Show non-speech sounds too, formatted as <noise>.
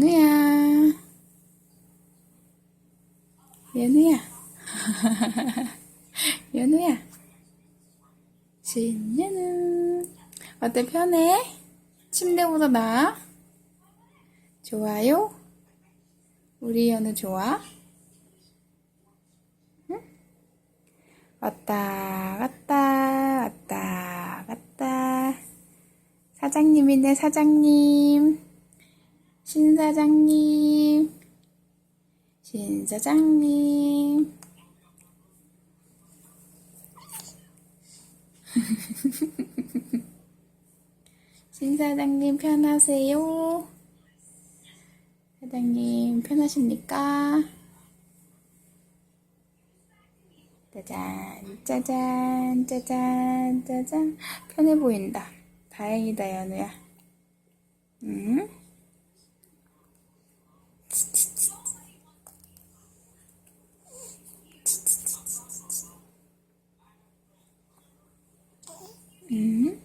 연우야. 연우야. 연우야. 신연우. 어때, 편해? 침대보다 나아? 좋아요? 우리 연우 좋아? 응? 왔다, 갔다, 왔다, 갔다. 사장님이네, 사장님. 신사장님. 신사장님. <laughs> 신사장님 편하세요? 사장님 편하십니까? 짜잔, 짜잔, 짜잔, 짜잔. 편해 보인다. 다행이다, 연우야. 응? 응?